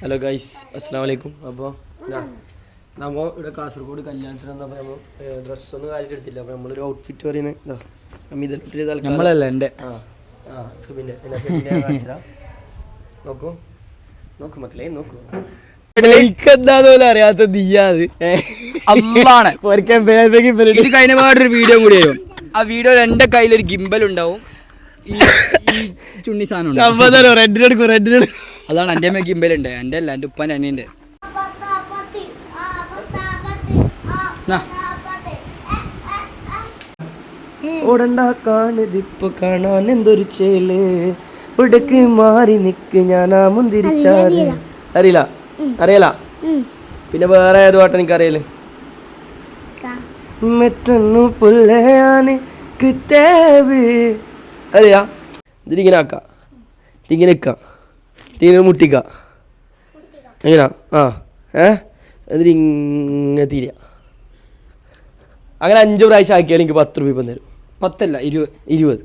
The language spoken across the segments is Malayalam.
ഹലോ ഗൈസ് അസ്സാം വലൈക്കും അപ്പോൾ നമ്മൾ ഇവിടെ കാസർഗോഡ് കല്യാണത്തിന് വന്നപ്പോൾ നമ്മൾ ഡ്രസ്സൊന്നും കാര്യം എടുത്തില്ല. അപ്പോൾ നമ്മളൊരു ഔട്ട്ഫിറ്റ് പറയുന്നത് നമ്മളല്ല എന്റെ. ആ ആ ഫിബിന്റെ നോക്കൂ. നോക്കൂ മക്കളെ നോക്കൂ. എനിക്കെന്താന്ന് അറിയാത്ത നീയാത് അമ്മാണ്. ഇത് കഴിഞ്ഞ പാടൊരു വീഡിയോ കൂടി വരും ആ വീഡിയോ എന്റെ കയ്യിലൊരു ഗിംബൽ ഉണ്ടാവും. ഈ ചുണ്ണി സാധനം റെഡിനെടുക്കും റെഡിനെടുക്കും അതാണ് എന്റെ അമ്മ ഗിംബൽ ഉണ്ട് എന്റെ അല്ല എന്റെ ഉപ്പാന്റെ അനിയന്റെ. ഓടണ്ടാക്കാണിതിപ്പൊ കാണാൻ എന്തൊരു ചേൽ? ഉടക്ക് മാറി നിക്ക് ഞാൻ ആ മുന്തിരിച്ചാൽ അറിയില്ല അറിയല? പിന്നെ വേറെ ഏത് പാട്ട് എനിക്ക് അറിയൽ മെറ്റന്നു പുല്ലയാന് കിത്തേവ് അറിയാ? ഇതിലിങ്ങനെ ആക്ക. ഇതിങ്ങനെ ഇക്ക. ഇതിങ്ങനെ മുട്ടിക്ക. എങ്ങനാ? ആ. ഏ? ഇങ്ങനെ തീരുക അങ്ങനെ അഞ്ച് പ്രാവശ്യം ആക്കിയാൽ എനിക്ക് പത്ത് രൂപ ഇപ്പം തരും. പത്തല്ല ഇരുപത്. ഇരുപത്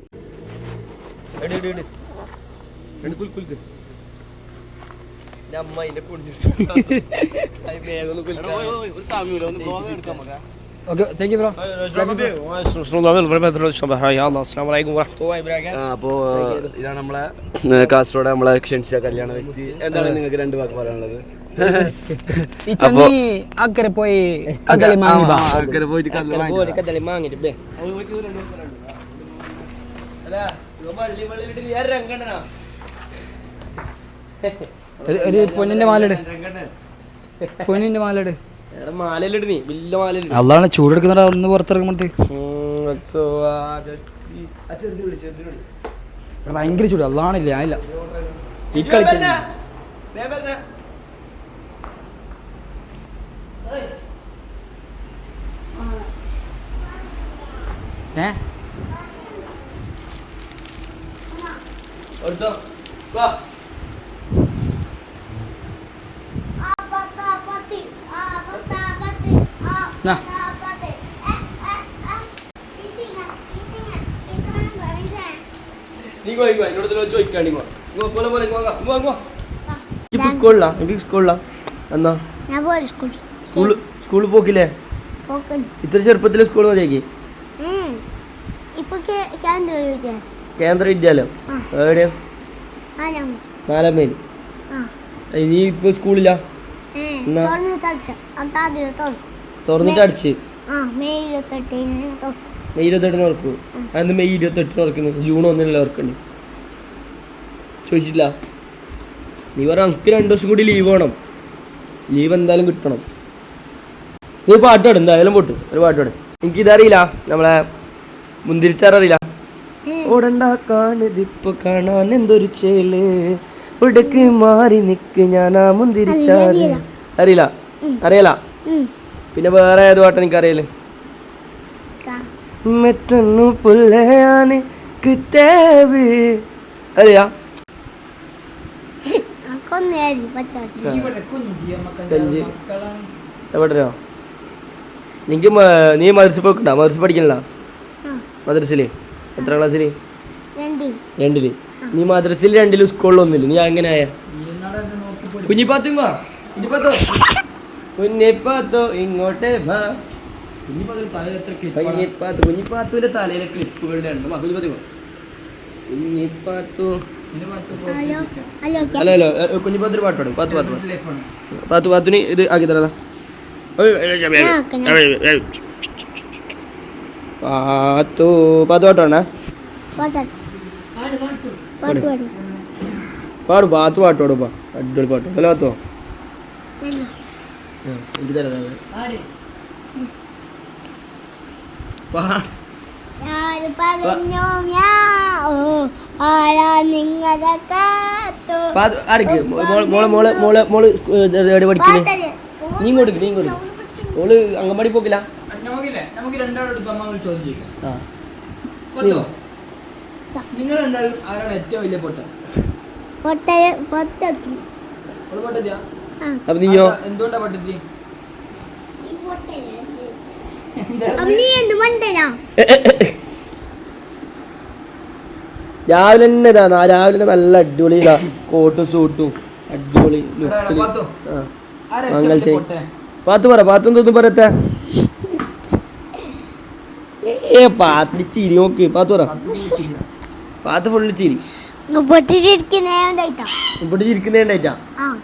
ഓക്കെ താങ്ക് യു ബ്രോ അപ്പോ ഇതാണ് നമ്മളെ കാസർഗോഡ് നമ്മളെ ക്ഷണിച്ച കല്യാണ വ്യക്തി എന്താണ് നിങ്ങൾക്ക് രണ്ട് വാക്ക് പറയാനുള്ളത് അക്കരെ പോയി കദളി ബാ. ഒരു പൊന്നിന്റെ മാലട് പൊന്നിന്റെ മാലട് അതാണ് ചൂടെടുക്കുന്ന പുറത്തിറങ്ങുമ്പോഴത്തെ. ഭയങ്കര ചൂട് അതാണില്ല ഞാനില്ല. ഈ കളിക്കുന്ന ഏ? നാ. നീ പോയിക്കോ എന്നോട് ചോദിക്കാണ്ടി പോലെ പോലെ ഇപ്പൊ സ്കൂളിലാ എനിക്ക് സ്കൂളിലാ എന്നാ? ഞാൻ പോയി സ്കൂൾ? സ്കൂൾ സ്കൂളിൽ പോക്കില്ലേ? പോക്കുന്നു ഇത്ര ചെറുപ്പത്തിൽ സ്കൂൾ മതിയാക്കി? ഇപ്പൊ കേ- കേന്ദ്ര വിദ്യാഭ്യാസം കേന്ദ്ര വിദ്യാലയം? ആ. എവിടെയാ? നാലാം നാലാം മേൽ. ആ. നീ ഇപ്പൊ സ്കൂളിലാ ഏ, എന്നാ? തുറന്നിട്ട് അടിച്ച്. മെയ് ഇരുപത്തെട്ടിന് ഓർക്കും അന്ന് മെയ് ഇരുപത്തെട്ടിന് ഉറക്കുന്നത് ജൂൺ ഒന്നിനുള്ള ഉറക്കണ്ട് ചോദിച്ചില്ല നീ പറഞ്ഞ നമുക്ക് രണ്ടു ദിവസം കൂടി ലീവ് വേണം. ലീവ് എന്തായാലും കിട്ടണം. നീ പാട്ട് പാടും എന്തായാലും പോട്ട്. ഒരു പാട്ട് പാടും. എനിക്കിതറിയില്ല നമ്മളെ മുന്തിരിച്ചാറിയില്ല ഓടണ്ടാക്കാണിതിപ്പൊ കാണാൻ എന്തൊരു ചേൽ. ഉടക്ക് മാറി നിക്ക് ഞാൻ ആ മുന്തിരിച്ചാറ്. അറിയില്ല. അറിയില്ല. പിന്നെ വേറെ ഏത് പാട്ട് എനിക്ക് അറിയൽ കാ. മെറ്റന്നു പുല്ലയാന് കിത്തേവ്. അറിയാ എവിടെയോ? നിനക്ക് നീ മദർസ പോക്കണ്ട മദർസ പഠിക്കണില്ല? മദർസിൽ മദ്രസിൽ എത്ര ക്ലാസ്സിൽ? രണ്ടി രണ്ടിൽ. നീ മദ്രസിൽ രണ്ടിലും സ്കൂളിൽ ഒന്നില്ല നീ അങ്ങനെ ആയ കുഞ്ഞിപ്പാത്തുങ്ങോ? കുഞ്ഞിപ്പാത്തോ. കുഞ്ഞിപ്പാത്തോ ഇങ്ങോട്ട് വാ. കുഞ്ഞിപ്പാത്തു കുഞ്ഞിപ്പാത്തുവിന്റെ തലയിലെ ക്ലിപ്പുകളുടെ രണ്ടും ആ, കുഞ്ഞിപ്പാത്തു. കുഞ്ഞിപ്പാത്തു ഹലോ ഹലോ പാട്ട് പാടും. പാത്തു പാത്തു പാത്തു. പാത്തു പാത്തുന് ഇത് ആക്കി തരാ. പാത്തു പാത്തു പാട്ടാണ്. പാട്ട് പാട്ട് പാടി. പാടും പാത്തു പാട്ടോടുപ്പാ പാടും അടിപൊളി പാട്ടോ. ഹലോ പാത്തോ. രണ്ടി എനിക്ക് തരാം ആടിക്ക് മോൾ മോൾ മോൾ മോൾ മോൾ എവിടെ പഠിക്കുന്നത് പാട്ടൽ. നീ കൊടുക്ക് നീ കൊടുക്ക് മോൾ അങ്കൻവാടി പോക്കില്ല? നമുക്ക് രണ്ടാളോട് ചോദ്യം നിങ്ങൾ രണ്ടാളും ആരാണ് ഏറ്റവും വലിയ പൊട്ട പൊട്ടൽ പൊട്ടത്തി. പൊട്ടത്തിയാ? അപ്പൊ നീയോ? എന്തുകൊണ്ടാ പൊട്ടത്തി രാവിലെ തന്നെ ഇതാ രാവിലെ തന്നെ നല്ല അടിപൊളി ഇതാ കോട്ടും സൂട്ടും അടിപൊളി പാത്തു. പൊട്ടെ? പാത്തു പറ പാത്തു തോന്നും പറയത്തെ? ഏ പാത്തിന് ചിരി നോക്ക് പാത്തു പറ. പാത്ത് ഫുള്ള് ചിരി. ഇവിടെ ചിരിക്കുന്നേ ഉണ്ടായിട്ടാ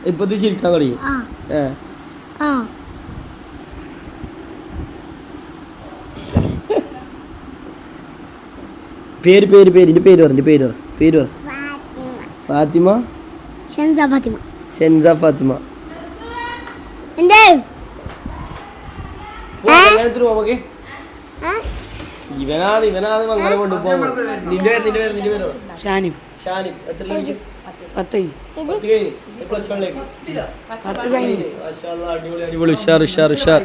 ഇപ്പൊ ചിരിക്കാൻ തുടങ്ങി. പേര് പേര് പേര് ഇന്റെ പേര് പറഞ്ഞു പേര് പേര് പറ. ഫാത്തിമ. ഷൻസ ഫാത്തിമ. ഷെൻസ ഫാത്തിമ. എന്തേ? നമുക്ക് ആ? ഇവനാണ് ഇവനാണ് മംഗലം കൊണ്ടുപോകും നിന്റെ പേര് നിന്റെ പേര് നിന്റെ പേരോ. ഷാനിം. ഷാനിം എത്ര കഴിഞ്ഞു പത്ത്. പത്ത് കഴിഞ്ഞു. പ്ലസ് വണ്ണിലേക്ക് പത്ത് കഴിഞ്ഞു. അടിപൊളി അടിപൊളി. ഉഷാർ ഉഷാർ ഉഷാർ.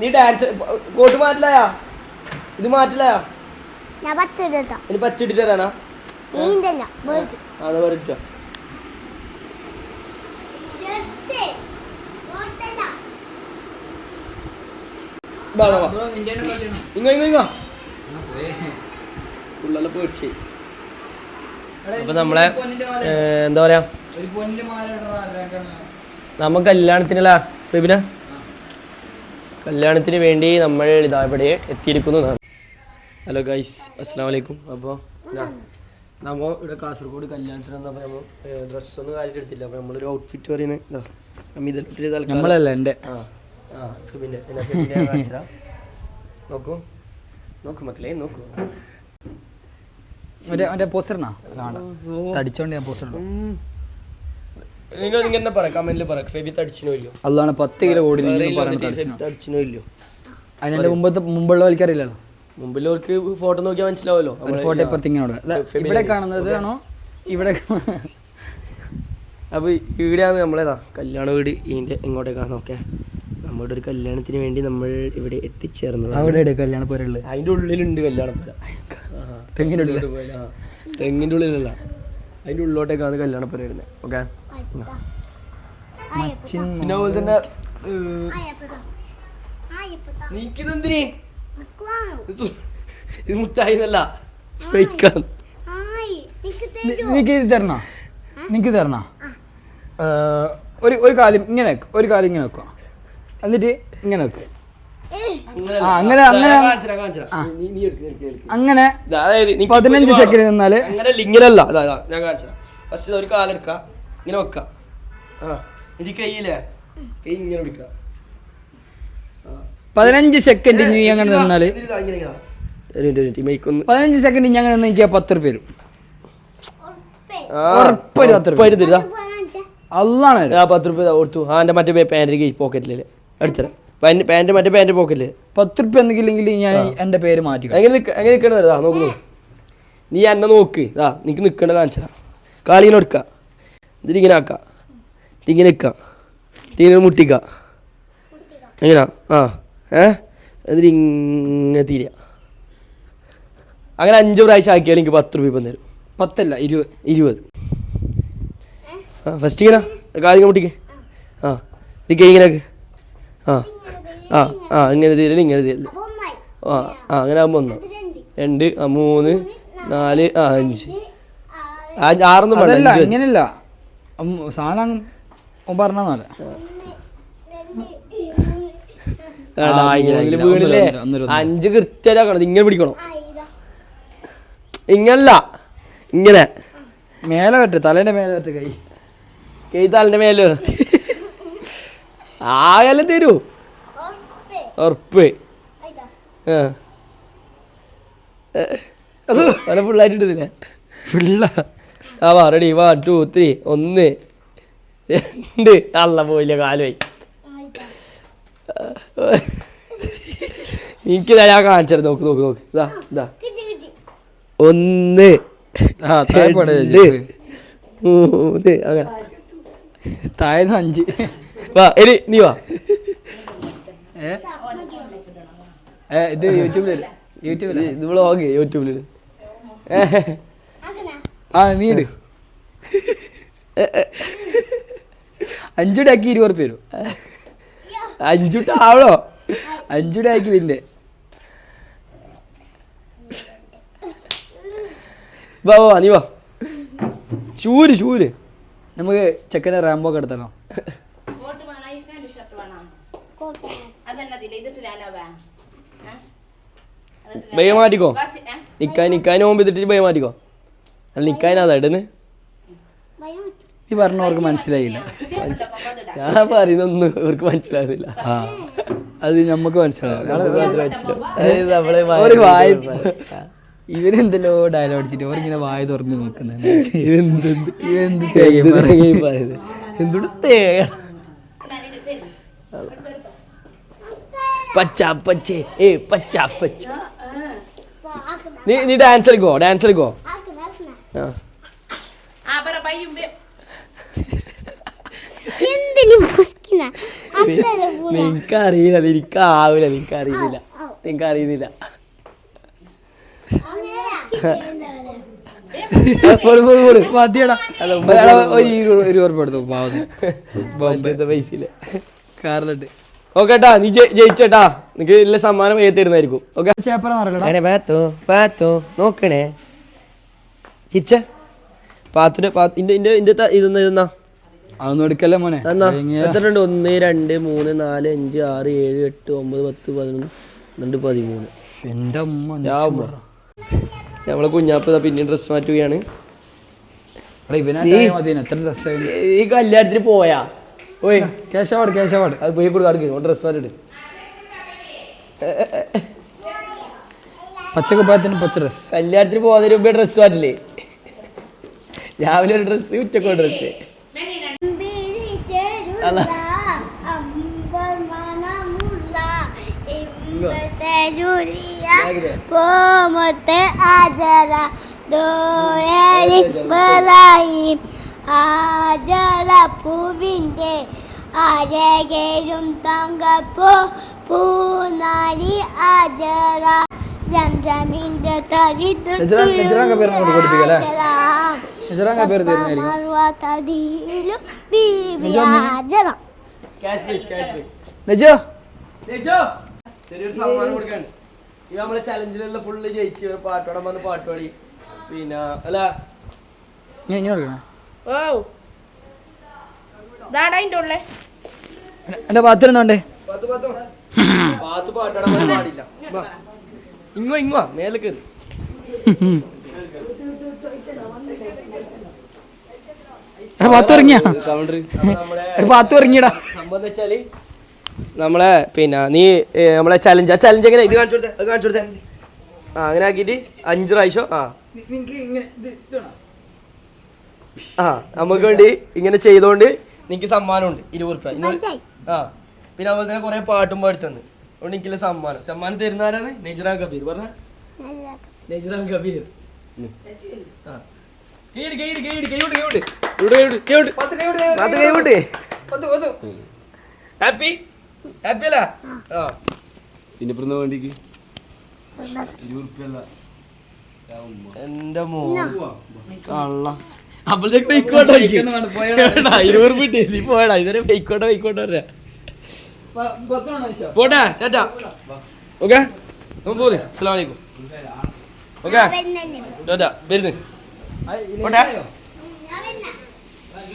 നീ ഡാൻസ് കോട്ട് മാറ്റില്ലായാ ഇത് മാറ്റില്ലായാ ഇനി പച്ച ഇട്ടിട്ട് തരാനാ നീ ഇതല്ല വെറുതെ അതാ പറഞ്ഞിട്ടോ ബ്രോ, നിന്റെയാണ് കല്യാണം. ഇങ്ങോ ഇങ്ങോ ഇങ്ങോ. ഉള്ളെല്ലാം പേടിച്ച്. അപ്പൊ നമ്മളെ എന്താ പറയാ. നമ്മ കല്യാണത്തിനല്ല ഫെബിന കല്യാണത്തിന് വേണ്ടി നമ്മൾ ഇതാ ഇവിടെ എത്തിയിരിക്കുന്നു. ഹലോ ഗൈസ് അസ്സാം വലൈക്കും അപ്പോൾ നമ്മ ഇവിടെ കാസർഗോഡ് കല്യാണത്തിന് വന്നപ്പോൾ നമ്മൾ ഡ്രസ്സൊന്നും കാര്യം എടുത്തില്ല. അപ്പോൾ നമ്മളൊരു ഔട്ട്ഫിറ്റ് പറയുന്നത് നമ്മളല്ല എന്റെ. ആ. ആ ഫെബിന്റെ ഫെബിന്റെ. നോക്കൂ. നോക്കൂ മക്കളെ നോക്കൂ. മറ്റേ മറ്റേ പോസ്റ്ററിനാ കാണാ തടിച്ചോണ്ട് ഞാൻ പോസ്റ്റർ നിങ്ങൾ നിങ്ങൾ തന്നെ പറ കമന്റിൽ പറ ഫെബി തടിച്ചിനോ ഇല്ലയോ? അതാണ് പത്ത് കിലോ കൂടി വേറെ പറഞ്ഞു ഇല്ല, തടിച്ചു ഫെബി തടിച്ചിനോ? ഇല്ലയോ? അതിന്റെ മുമ്പത്തെ മുമ്പുള്ള വലിക്കറിയില്ലല്ലോ മുമ്പിലവർക്ക് ഫോട്ടോ നോക്കിയാൽ മനസ്സിലാവല്ലോ ഫോട്ടോ ഇവിടെ കാണുന്നത് ആണോ? ഇവിടെ അപ്പൊ ഇവിടെയാണ് നമ്മളേതാ? കല്യാണ വീട്. ഇതിന്റെ ഇങ്ങോട്ടേക്കാണ്. ഓക്കെ. നമ്മുടെ ഒരു കല്യാണത്തിന് വേണ്ടി നമ്മൾ ഇവിടെ എത്തിച്ചേർന്നത് അവിടെ കല്യാണ പോരുള്ളത് അതിന്റെ ഉള്ളിലുണ്ട് കല്യാണപ്പുര തെങ്ങിന്റെ ഉള്ളിൽ തെങ്ങിന്റെ ഉള്ളിലല്ല. അതിന്റെ ഉള്ളിലോട്ടേക്കാണ് കല്യാണപ്പുര വരുന്നത് ഓക്കെ? പിന്നെ അതുപോലെ തന്നെ ഏഹ്, നീക്കിതെന്തിനി? ഇത് തു- ഇത് മുട്ടായി എന്നല്ല കഴിക്കാൻ നിനക്ക് ഇത് തരണോ? നിനക്ക് തരണോ ഒരു ഒരു കാലം ഇങ്ങനെ ഒരു കാലം ഇങ്ങനെ വെക്കുക എന്നിട്ട് ഇങ്ങനെ വെക്ക്. ആ, അങ്ങനെ അങ്ങനെ. ആ. നീ നീ എടുക്ക്, എടുക്ക്, എടുക്ക്. അങ്ങനെ അതായത് നീ പതിനഞ്ച് ഇപ്പൊ സെക്കൻഡ് നിന്നാൽ അങ്ങനെ അതാ അതാ ഞാൻ കാണിച്ചാ ഫസ്റ്റ് ഒരു കാലെടുക്ക ഇങ്ങനെ വെക്ക. ആ. എനിക്ക് കയ്യില്ലേ കൈ ഇങ്ങനെ പിടിക്ക. പതിനഞ്ച് സെക്കൻഡ് നീ അങ്ങനെ നിന്നാൽ ഇതിലിതാ, ഇങ്ങനെ ഇങ്ങനെ. ഒരു മിനിറ്റ്, ഒരു മിനിറ്റ്, ഈ ഒന്ന് പതിനഞ്ച് സെക്കൻഡ് ഇനി അങ്ങനെ നിന്ന് പത്ത് റുപ്യ വരും. ഉറപ്പായും പത്ത് തരും, ആ റുപ്യ കൊടുത്തു. ആ മറ്റേ പാന്റിന്റെ പോക്കറ്റിൽ അടിച്ചത് പാന്റ് പാന്റ് മറ്റേ പാന്റ് പോക്കല്ലേ പത്ത് റുപ്യ എന്തെങ്കിലും ഞാൻ എന്റെ പേര് മാറ്റി എങ്ങനെ എങ്ങനെ നിൽക്കണത് ഇതാ നോക്ക്. നീ എന്നെ നോക്ക്. ഇതാ നിനക്ക് നിൽക്കേണ്ട കാണിച്ചാ കാലിങ്ങനെ എടുക്കുക എന്നിട്ട് ഇങ്ങനെ ആക്കുക ഇങ്ങനെ നിൽക്ക ഇങ്ങനെ മുട്ടിക്ക. എങ്ങനാ ആ ഏ? എന്നിട്ട് ഇങ്ങനെ തീരുക അങ്ങനെ അഞ്ച് പ്രാവശ്യം ആക്കിയാൽ എനിക്ക് പത്ത് റുപ്യ ഇപ്പം തരും. പത്തല്ല ഇരുപത്. ഇരുപത്. ആ ഫസ്റ്റ് ഇങ്ങനെ. കാലിങ്ങനെ മുട്ടിക്ക്. ആ ഇത് കൈ ഇങ്ങനെ. ആ ആ ആ ഇങ്ങനെ തീരൽ ഇങ്ങനെ തീരൽ. ആ ആ അങ്ങനെ ആകുമ്പോൾ ഒന്ന്. രണ്ട് ആ മൂന്ന് നാല് ആ അഞ്ച്. ആ, ആറൊന്നും വേണ്ട അഞ്ച്. ഇങ്ങനെയല്ല. സാധനം ഒന്നര. അഞ്ച് കൃത്യമാക്കണം ഇങ്ങനെ പിടിക്കണം? ഇങ്ങനല്ല. ഇങ്ങനെ. മേലെ കെട്ട് തലേന്റെ മേലെ കെട്ട് കൈ. കൈ തലന്റെ മേലെ. ആകെല്ലാം തരൂ. ഉറപ്പ്. ആ. ഫുൾ ഫുള്ളായിട്ട് ഇട്ടതില്ലേ ഫുള്ള. ആ വാ റെഡി വാ ടു ത്രീ ഒന്ന് രണ്ട്. അല്ല പോയില്ല കാലുമായി എനിക്ക് ഞാൻ കാണിച്ചത്. നോക്ക് നോക്ക് നോക്ക്. ഇതാ ഇതാ ഒന്ന് ആ താഴെ പോട്ടെ രണ്ട്. മൂന്ന് അങ്ങനെ. താഴെ അഞ്ച്. വാ എനി നീ വാ. ഏ? ഇത് യൂട്യൂബിൽ. യൂട്യൂബിൽ ഇത് വ്ളോഗ് യൂട്യൂബിൽ ആ നീ ഇട്. അഞ്ചുടെ ആക്കി ഇരുപത് റുപ്യ വരും. അഞ്ചുടാക്കി അഞ്ചുടെ ആക്കി ഇതിന്റെ വാ വാ നീ വാ. ചൂര് ചൂര് നമുക്ക് ചെക്കനെ റാമ്പോ ഒക്കെ എടുത്തല്ലോ കോട്ട് വേണോ ഈ പാന്റ് ഷർട്ട് വേണോ അതെന്നതില്ല ഇതിട്ടില്ലാലോ വേ ബൈ മാറ്റിക്കോ നിക്കാൻ നിക്കാൻ പോകുമ്പോ ഇതിട്ട് ബൈ മാറ്റിക്കോ. അല്ല നിക്കാനാ ഇടുന്ന്? ഈ പറഞ്ഞവർക്ക് മനസ്സിലായില്ല. ഞാൻ പറയുന്നൊന്നും ഇവർക്ക് മനസ്സിലാകുന്നില്ല. ആ അത് നമുക്ക് മനസ്സിലാവും. ഇവരെന്തല്ലോ ഡയലോഗ് അടിച്ചിട്ട് ഓരിങ്ങനെ വായ തുറന്ന് നോക്കുന്നത് ഇവരെന്ത് ഇവരെന്ത് തേങ്ങ. എന്തുകൊണ്ട് തേങ്ങ? പച്ച പച്ചേ ഏ പച്ച പച്ച. നീ നീ ഡാൻസ് കളിക്കോ ഡാൻസ് അത്ര നിനക്കറിയില്ല നിനക്കാവില്ല നിനക്കറിയുന്നില്ല. നിനക്കറിയുന്നില്ല. മതിയടാ. ഒരു ഉറപ്പെടുത്തു പാവത്തിന് ബോംബെ ഇപ്പോഴത്തെ പൈസയില്ല ഏട്ടാ ഓക്കേട്ടാ നീ ജയിച്ചേട്ടാ. നിനക്ക് ഇല്ല സമ്മാനം ഓക്കെ ചേപ്പറ പാത്തോ പാത്തോ നോക്കണേ. ചിരിച്ച. പാത്തുന്റെ പാത്ത് ഇന്റെ ഇന്റെ ഇന്റെ ത- ഇതെന്നാ ഇതെന്നാ അതൊന്നും എടുക്കല്ലേ മോനെ? എന്നാ ഇങ്ങനെ എത്ര ഉണ്ട് ഒന്ന് രണ്ട് മൂന്ന് നാല് അഞ്ച് ആറ് ഏഴ് എട്ട് ഒമ്പത് പത്ത് പതിനൊന്ന് പന്ത്രണ്ട് പതിമൂന്ന്. അമ്മ ഞാവുമ്പോ നമ്മളെ കുഞ്ഞാപ്പ് പിന്നെ ഡ്രസ് മാറ്റുകയാണ്. ഈ കല്യാണത്തിന് പോയാ? ഓയ്. ക്യാഷ് അവാർഡ് ക്യാഷ് അവാർഡ് അത് പോയി ഡ്രസ്സ് ഡ്രസ് മാറ്റിട്ട് പച്ചക്കുപ്പായത്തിന് പച്ച ഡ്രസ് കല്യാണത്തിന് പോകുന്നതിന് മുമ്പേ ഡ്രസ് മാറ്റില്ലേ? രാവിലെ ഒരു ഡ്രസ്സ് ഉച്ചയ്ക്ക് ഒരു ഡ്രസ്സ് പോമത്തെ ആചര. ദോയരി ബലായി ആചര അരകേഴും അരകേരും തങ്കപ്പൂ പൂനാരി ആചര ജംജമിന്റെ നജോ ചെറിയൊരു സമ്മാനം കൊടുക്കാണ് ഇത് നമ്മളെ ചലഞ്ചിലുള്ള ഫുള്ള് ജയിച്ചു പാട്ടോടെ വന്ന് പാട്ട് പാടി. പിന്നെ അല്ല. ഞാൻ കൊടുക്കണേ ഓ ദാടാ അതിന്റെ ഉള്ളേ എന്റെ പാത്തിരുന്നോണ്ടേ. പത്ത് പത്ത്. പാത്ത് പാട്ടോടെ വന്ന് പാടില്ല. വാ. ഇങ്ങോ ഇങ്ങോ മേലെ കയറി. എടാ പാത്തിറങ്ങിയാ നമ്മളെ എടാ പാത്തിറങ്ങിയടാ സംഭവം എന്ന് വെച്ചാൽ നമ്മളെ പിന്നെ നീ നമ്മളെ ചലഞ്ച് ആ ചലഞ്ച് എങ്ങനെ? ഇത് കാണിച്ചു കൊടുത്തേ അത് കാണിച്ചു കൊടുത്തേ. ആ അങ്ങനെ ആക്കിയിട്ട് അഞ്ച് പ്രാവശ്യം ആ. ആ നമുക്ക് വേണ്ടി ഇങ്ങനെ ചെയ്തോണ്ട് നിനക്ക് സമ്മാനമുണ്ട് ഇരുപത് റുപ്യ. ആ പിന്നെ അതുപോലെ തന്നെ കുറെ പാട്ടും പാടുത്തന്ന്. അതുകൊണ്ട് എനിക്കുള്ള സമ്മാനം. സമ്മാനം തരുന്നാരാണ് നെജ്റാം കബീർ. പറഞ്ഞ? നെജ്റാം കബീർ. ആ. ഇവിടെ. പത്ത്. ഹാപ്പി? ഹാപ്പി അല്ല? പിന്നെ വേണ്ടിക്ക്? എന്റെ മോ കള്ള. അപ്പോഴത്തേക്ക് ബൈക്കോട്ടെ ഇരുപത് റുപ്യ കിട്ടി നീ പോയടാ ഇതുവരെ ബൈക്കോട്ടെ ബൈക്കോട്ടെ വരാ. പോട്ടെ ടാറ്റാ. ഓക്കെ? നമുക്ക് പോകുന്നു അസ്സലാം വലൈക്കും ഓക്കെ? ടാറ്റാ വരുന്നു. പോട്ടെ?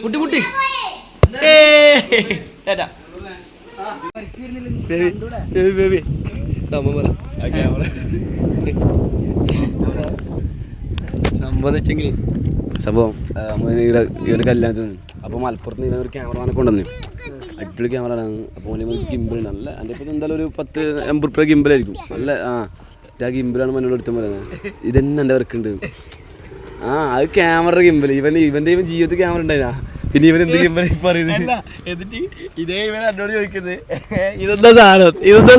കുട്ടി കുട്ടി. ടാറ്റാ. Baby baby baby. സംഭവം പറ. സംഭവം വെച്ചെങ്കിൽ സംഭവം ഇവന്റെ കല്യാണത്തിന് അപ്പോൾ മലപ്പുറത്ത് നിന്ന് ഒരു ക്യാമറമാനെ കൊണ്ടുവന്നു. അടിപൊളി ക്യാമറ അപ്പോൾ ഗിമ്പിൾ നല്ല എന്റെ ഇപ്പം എന്തായാലും ഒരു പത്ത് എൺപത് റുപ്യ ഗിമ്പിളായിരിക്കും നല്ല ആ ആ ഗിമ്പിളാണ് മനോട് എടുത്തു പറയുന്നത്. ഇതന്നെ എന്റെ വർക്ക് ഉണ്ട്. ആ അത് ക്യാമറ ഗിംബിൾ ഇവൻ ഇവന്റെ ഇവൻ ജീവിതത്തിൽ ക്യാമറ ഉണ്ടായിരുന്ന പിന്നെ ഇവൻ എന്ത് ഗിംബിൾ പറയുന്നത്? എന്നിട്ട് ഇതേ ഇവൻ എന്നോട് ചോദിക്കുന്നത്. ഇതെന്താ സാധനം? ഇതെന്താ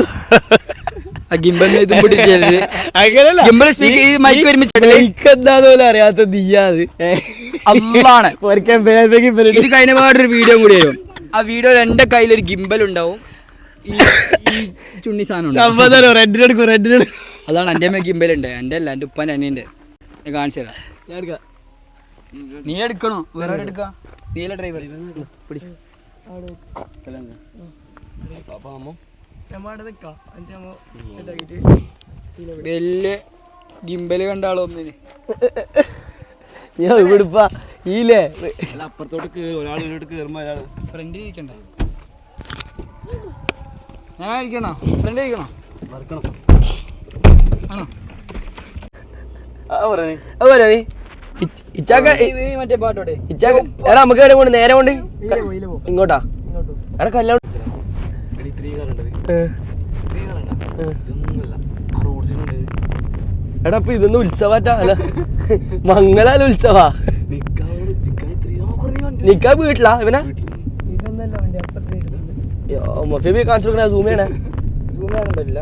ആ ഗിംബലിനെ ഇതും പിടിച്ചത് അങ്ങനല്ല Gimbal speak- ഈ മൈക്ക് ഒരുമിച്ചിട്ടില്ലേ? എന്താന്ന് പോലും അറിയാത്ത നീയാ അത്. അമ്മാണ് ഇത് കഴിഞ്ഞ പാടൊരു വീഡിയോ കൂടി വരും. ആ വീഡിയോ എന്റെ കയ്യിലൊരു ഗിംബൽ ഉണ്ടാവും. ചുണ്ണി സാധനം റെഡിനെടുക്കും റെഡിനെടുക്കും അതാണ് എന്റെ അമ്മ ഗിംബൽ ഉണ്ട്. എന്റെ അല്ല എന്റെ ഉപ്പാന്റെ അനിയന്റെ. ഞാൻ കാണിച്ചു തരാം. നീ എടുക്കണോ? വേറെ എടുക്കാം? നീല ഡ്രൈവർ അമ്മ വലിയ ഗിംബൽ കണ്ടാളോ ഒന്നിന് ഞാൻ ഇവിടുപ്പാ. ഈലേ അല്ല അപ്പുറത്തോട്ട് ഒരാൾ ഇതിലോട്ട് കയറുമ്പോൾ ഒരാൾ ഫ്രണ്ടിൽ ഇരിക്കണ്ട? ഞാൻ ഇരിക്കണോ? ഫ്രണ്ടിൽ ഇരിക്കണോ? ആണോ? ഇച്ചാക്ക മറ്റേ പാട്ടോടെ. ഇച്ചാക്ക എടാ നമുക്ക് എവിടെ കൊണ്ട് നേരെ കൊണ്ട് ഇങ്ങോട്ടാ. എടാ കല്യാണം എടി ഇത്രയും കാലുണ്ടത് ഏ. ഇത്രയും കാലുണ്ട ഇതൊന്നുമല്ല ആ റോഡ് സൈഡ് ഉണ്ട് എടാ അപ്പൊ ഇതൊന്നും ഉത്സവാറ്റാ. അല്ല മംഗലാല ഉത്സവാ. നിക്കാ വീട്ടിലാ ഇവനെ? ഇതൊന്നല്ല വണ്ടി അപ്പുറത്ത് മൊഫിബി കാണിച്ചു കൊടുക്കണ സൂം ചെയ്യണേ സൂം ചെയ്യാനും പറ്റില്ല.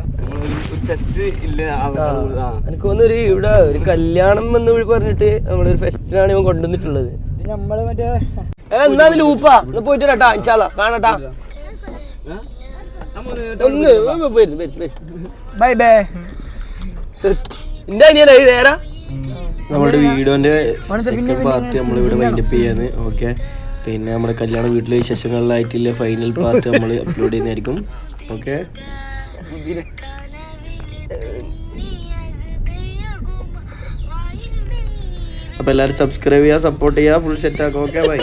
എനിക്ക് തോന്നുന്നു ഒരു ഇവിടെ ഒരു കല്യാണം എന്ന് പറഞ്ഞിട്ട് നമ്മളൊരു ഫെസ്റ്റിനാണ് ഇവൻ കൊണ്ടുവന്നിട്ടുള്ളത്. എന്നാലും ലൂപ്പാ. പോയിട്ട് കേട്ടാ ഇൻഷാല്ല കാണട്ടാ. ഒന്ന് വരും ബൈ ബൈ എന്റെ നേരാ നമ്മുടെ വീഡിയോന്റെ സെക്കൻഡ് പാർട്ട് നമ്മളിവിടെ വൈൻഡപ്പ് ചെയ്യാന്ന് ഓക്കെ പിന്നെ നമ്മുടെ കല്യാണ വീട്ടിലെ വിശേഷങ്ങളിലായിട്ടില്ല ഫൈനൽ പാർട്ട് നമ്മൾ അപ്ലോഡ് ചെയ്യുന്നതായിരിക്കും. ഓക്കെ അപ്പോൾ എല്ലാവരും സബ്സ്ക്രൈബ് ചെയ്യുക സപ്പോർട്ട് ചെയ്യുക ഫുൾ സെറ്റ് ആക്കുക. Okay bye